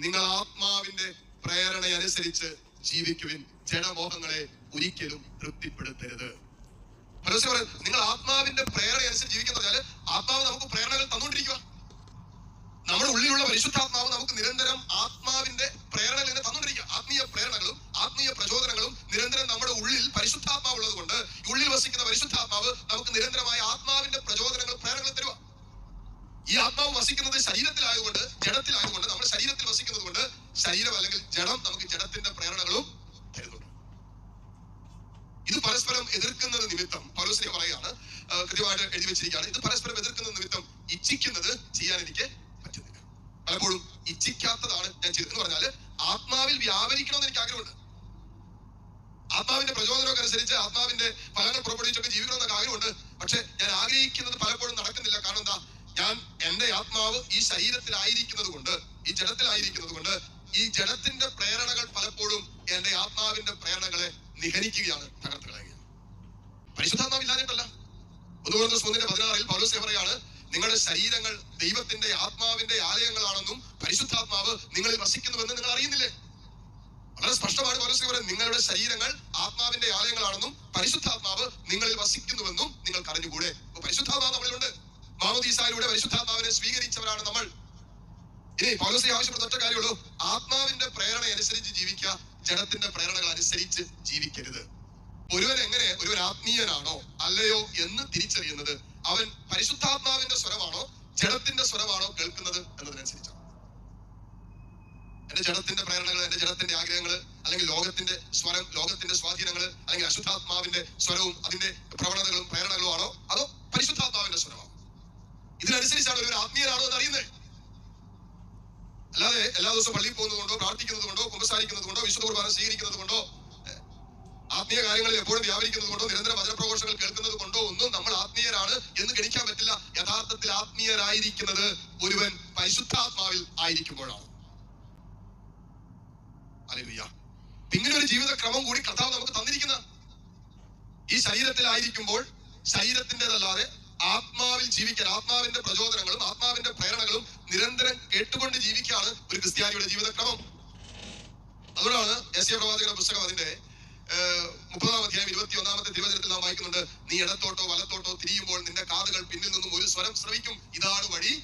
നിങ്ങൾ ആത്മാവിന്റെ പ്രേരണ അനുസരിച്ച് ജീവിക്കുവിൻ. ജഡമോഹങ്ങളെ ഒരിക്കലും തൃപ്തിപ്പെടുത്തരുത്. പറയുന്നത് നിങ്ങൾ ആത്മാവിന്റെ പ്രേരണ അനുസരിച്ച് ജീവിക്കുന്ന ആത്മാവ് നമുക്ക് പ്രേരണകൾ തന്നുകൊണ്ടിരിക്കുക. നമ്മുടെ ഉള്ളിലുള്ള പരിശുദ്ധാത്മാവ് നമുക്ക് നിരന്തരം ആത്മാവിന്റെ പ്രേരണകൾ ഇങ്ങനെ തന്നുകൊണ്ടിരിക്കുക. ആത്മീയ പ്രേരണകളും ആത്മീയ പ്രചോദനങ്ങളും നിരന്തരം നമ്മുടെ ഉള്ളിൽ പരിശുദ്ധാത്മാവ് ഉള്ളത് കൊണ്ട് ഉള്ളിൽ വസിക്കുന്ന പരിശുദ്ധാത്മാവ് നമുക്ക് നിരന്തരമായ തരുക ഈ ആത്മാവ് വസിക്കുന്നത് ശരീരത്തിലായതുകൊണ്ട് ജഡത്തിലായതുകൊണ്ട് നമ്മുടെ ശരീരത്തിൽ വസിക്കുന്നത് കൊണ്ട് ശരീരം അല്ലെങ്കിൽ ജഡം നമുക്ക് ജഡത്തിന്റെ പ്രേരണകളും തരുന്നുണ്ട്. ഇത് പരസ്പരം എതിർക്കുന്നത് നിമിത്തം പൗലോസിനെ പറയുകയാണ് ആ, കൃത്യമായിട്ട് എഴുതി വെച്ചിരിക്കുകയാണ്. ഇത് പരസ്പരം എതിർക്കുന്നത് നിമിത്തം ഇച്ഛിക്കുന്നത് ചെയ്യാൻ എനിക്ക് പറ്റുന്നില്ല. പലപ്പോഴും ഇച്ഛിക്കാത്തതാണ് ഞാൻ ചെയ്തെന്ന് പറഞ്ഞാൽ ആത്മാവിൽ വ്യാപരിക്കണമെന്ന് എനിക്ക് ആഗ്രഹമുണ്ട്. ആത്മാവിന്റെ പ്രചോദനമൊക്കെ അനുസരിച്ച് ആത്മാവിന്റെ ഫലങ്ങൾ പുറപ്പെടുവിച്ചൊക്കെ ജീവിക്കണമെന്നൊക്കെ ആഗ്രഹമുണ്ട്. പക്ഷെ ഞാൻ ആഗ്രഹിക്കുന്നത് പലപ്പോഴും നടക്കുന്നില്ല. കാരണം എന്താ? ഞാൻ എന്റെ ആത്മാവ് ഈ ശരീരത്തിലായിരിക്കുന്നത് കൊണ്ട് ഈ ജഡത്തിലായിരിക്കുന്നത് കൊണ്ട് ഈ ജഡത്തിന്റെ പ്രേരണകൾ പലപ്പോഴും എന്റെ ആത്മാവിന്റെ പ്രേരണകളെ നിഹനിക്കുകയാണ് തകർത്ത് കളയുകയാണ് പരിശുദ്ധാത്മാവ് ഇല്ലാഞ്ഞിട്ടല്ല. ഒന്നുകൊണ്ട് മൂന്നിന്റെ പതിനാറിൽ പൗലോസ് പറയാണ് നിങ്ങളുടെ ശരീരങ്ങൾ ദൈവത്തിന്റെ ആത്മാവിന്റെ ആലയങ്ങളാണെന്നും പരിശുദ്ധാത്മാവ് നിങ്ങളിൽ വസിക്കുന്നുവെന്ന് നിങ്ങൾ അറിയുന്നില്ലേ? വളരെ സ്പഷ്ടമാണ് പൗലോസ് പറയുന്നത് നിങ്ങളുടെ ശരീരങ്ങൾ ആത്മാവിന്റെ ആലയങ്ങളാണെന്നും പരിശുദ്ധാത്മാവ് ഇനി പൗലോസി ആവശ്യപ്പെട്ട ഒറ്റ കാര്യമുള്ളൂ. ആത്മാവിന്റെ പ്രേരണ അനുസരിച്ച് ജീവിക്കുക ജഡത്തിന്റെ പ്രേരണകൾ അനുസരിച്ച് ജീവിക്കരുത്. ഒരുവൻ എങ്ങനെ? ഒരുവൻ ആത്മീയനാണോ അല്ലയോ എന്ന് തിരിച്ചറിയുന്നത്. അവൻ പരിശുദ്ധാത്മാവിന്റെ സ്വരമാണോ ജഡത്തിന്റെ സ്വരമാണോ കേൾക്കുന്നത് എന്നതിനനുസരിച്ചാണ്. എന്റെ ജഡത്തിന്റെ പ്രേരണകൾ എന്റെ ജഡത്തിന്റെ ആഗ്രഹങ്ങൾ അല്ലെങ്കിൽ ലോകത്തിന്റെ സ്വരം ലോകത്തിന്റെ സ്വാധീനങ്ങൾ അല്ലെങ്കിൽ അശുദ്ധാത്മാവിന്റെ സ്വരവും അതിന്റെ പ്രവണതകളും പ്രേരണകളും ആണോ? അതോ പരിശുദ്ധാത്മാവിന്റെ സ്വരമാണോ? ഇതിനനുസരിച്ചാണ് ഒരു ആത്മീയനാണോ എന്ന് അറിയുന്നത്. എല്ലാ ദിവസവും പള്ളിയിൽ പോകുന്നത് കൊണ്ടോ പ്രാർത്ഥിക്കുന്നത് കൊണ്ടോ കുമ്പസാരിക്കുന്നത് കൊണ്ടോ വിശുദ്ധ കുർബാന സ്വീകരിക്കുന്നത് കൊണ്ടോ ആത്മീയ കാര്യങ്ങളിൽ എപ്പോഴും വ്യാപരിക്കുന്നത് കൊണ്ടോ നിരന്തര വചനപ്രഘോഷങ്ങൾ കേൾക്കുന്നത് കൊണ്ടോ ഒന്നും നമ്മൾ ആത്മീയരാണ് എന്ന് ഗണിക്കാൻ പറ്റില്ല യഥാർത്ഥത്തിൽ ആത്മീയരായിരിക്കുന്നത് ഒരുവൻ പരിശുദ്ധാത്മാവിൽ ആയിരിക്കുമ്പോഴാണ്. ഇങ്ങനെ ഒരു ജീവിത ക്രമം കൂടി കർത്താവ് നമുക്ക് തന്നിരിക്കുന്ന ഈ ശരീരത്തിലായിരിക്കുമ്പോൾ ശരീരത്തിന്റെതല്ലാതെ ആത്മാവിൽ ജീവിക്കാൻ ആത്മാവിന്റെ പ്രചോദനങ്ങളും ആത്മാവിന്റെ പ്രേരണകളും നിരന്തരം കേട്ടുകൊണ്ട് ജീവിക്കുകയാണ് ഒരു ക്രിസ്ത്യാനിയുടെ ജീവിതക്രമം. അതുകൊണ്ടാണ് എസ് എ പ്രവാചകന്റെ പുസ്തകം അതിന്റെ മുപ്പതാം അധ്യായം ഇരുപത്തി ഒന്നാമത്തെ തിരുവചനത്തിൽ നാം വായിക്കുന്നുണ്ട് നീ ഇടത്തോട്ടോ വലത്തോട്ടോ തിരിയുമ്പോൾ നിന്റെ കാതുകൾ പിന്നിൽ നിന്നും ഒരു സ്വരം ശ്രവിക്കും ഇതാണ് വഴി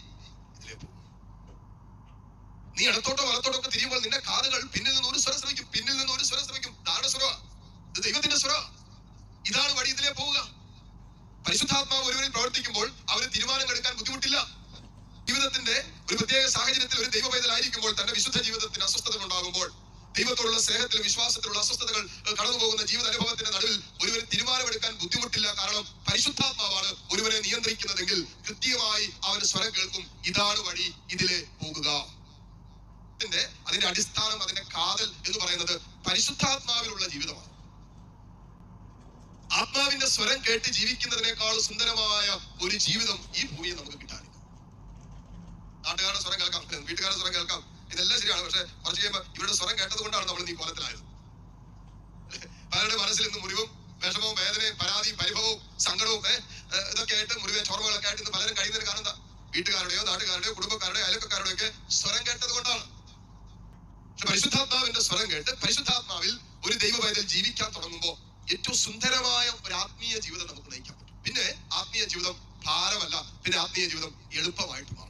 നീ ഇടത്തോട്ടോ വലത്തോട്ടോ ഒക്കെ തിരിയുമ്പോൾ നിന്റെ കാതുകൾ പിന്നിൽ നിന്ന് ഒരു സ്വരം ശ്രമിക്കും പിന്നിൽ നിന്ന് ഒരു സ്വരം ശ്രമിക്കും ഇതാണ് സ്വര ഇത് ദൈവത്തിന്റെ സ്വര ഇതാണ് വഴി ഇതിലേ പോവുക. പരിശുദ്ധാത്മാവ് ഒരുവരിൽ പ്രവർത്തിക്കുമ്പോൾ അവന് തീരുമാനങ്ങൾ എടുക്കാൻ ബുദ്ധിമുട്ടില്ല. ജീവിതത്തിന്റെ ഒരു പ്രത്യേക സാഹചര്യത്തിൽ ഒരു ദൈവ പൈതലായിരിക്കുമ്പോൾ തന്റെ വിശുദ്ധ ജീവിതത്തിന് അസ്വസ്ഥതകൾ ഉണ്ടാകുമ്പോൾ ദൈവത്തോടുള്ള സ്നേഹത്തിലും വിശ്വാസത്തിലുള്ള അസ്വസ്ഥതകൾ കടന്നുപോകുന്ന കടന്നു പോകുന്ന ജീവിത അനുഭവത്തിന്റെ നടുവിൽ ഒരുവരെ തീരുമാനമെടുക്കാൻ ബുദ്ധിമുട്ടില്ല. കാരണം പരിശുദ്ധാത്മാവാണ് ഒരുവരെ നിയന്ത്രിക്കുന്നതെങ്കിൽ കൃത്യമായി അവന് സ്വരം കേൾക്കും. ഇതാണ് വഴി ഇതിലെ പോകുക. അതിന്റെ അടിസ്ഥാനം അതിന്റെ കാതൽ എന്ന് പറയുന്നത് പരിശുദ്ധാത്മാവിലുള്ള ജീവിതമാണ്. ആത്മാവിന്റെ സ്വരം കേട്ട് ജീവിക്കുന്നതിനേക്കാൾ സുന്ദരമായ ഒരു ജീവിതം ഈ ഭൂമിയിൽ നമുക്ക് കിട്ടാനില്ല നാട്ടുകാരുടെ സ്വരം കേൾക്കാം. വീട്ടുകാരുടെ സ്വരം കേൾക്കാം. ഇതെല്ലാം ശരിയാണ്. പക്ഷെ കുറച്ച് കഴിയുമ്പോൾ ഇവരുടെ സ്വരം കേട്ടത് കൊണ്ടാണ് നമ്മൾ നീ കോലത്തിലായത്. പലരുടെ മനസ്സിൽ ഇന്ന് മുറിവും വിഷമവും വേദനയും പരാതിയും പരിഭവവും സങ്കടവും ഇതൊക്കെ ആയിട്ട് മുറിവെ ചോർമകളൊക്കെ ആയിട്ട് ഇന്ന് പലരും കഴിയുന്നതിന് കാരണം എന്താ? വീട്ടുകാരുടെയോ നാട്ടുകാരുടെയോ കുടുംബക്കാരുടെയോ അയൽക്കാരുടെയോ ഒക്കെ സ്വരം കേട്ടത് കൊണ്ടാണ്. പരിശുദ്ധാത്മാവിന്റെ സ്വരം കേട്ട് പരിശുദ്ധാത്മാവിൽ ഒരു ദൈവ ജീവിക്കാൻ തുടങ്ങുമ്പോൾ ഏറ്റവും സുന്ദരമായ ഒരു ആത്മീയ ജീവിതം നമുക്ക് നയിക്കാൻ പറ്റും. പിന്നെ ആത്മീയ ജീവിതം ഭാരമല്ല പിന്നെ ആത്മീയ ജീവിതം എളുപ്പമായിട്ട് മാറും.